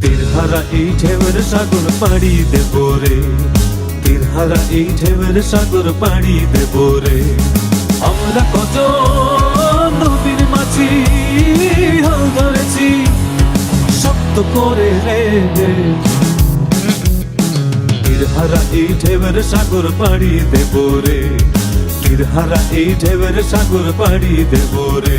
তীরহারা এই ঢেউয়ের সাগর পাড়ি দেব রে তীরহারা এই ঢেউয়ের সাগর পাড়ি দেব রে আমরা কত নবীর মাঝি হাল ধরেছি শক্ত করে রে তীরহারা এই ঢেউয়ের সাগর পাড়ি দেব তীরহারা এই ঢেবের সাগর পাড়ি দেব রে।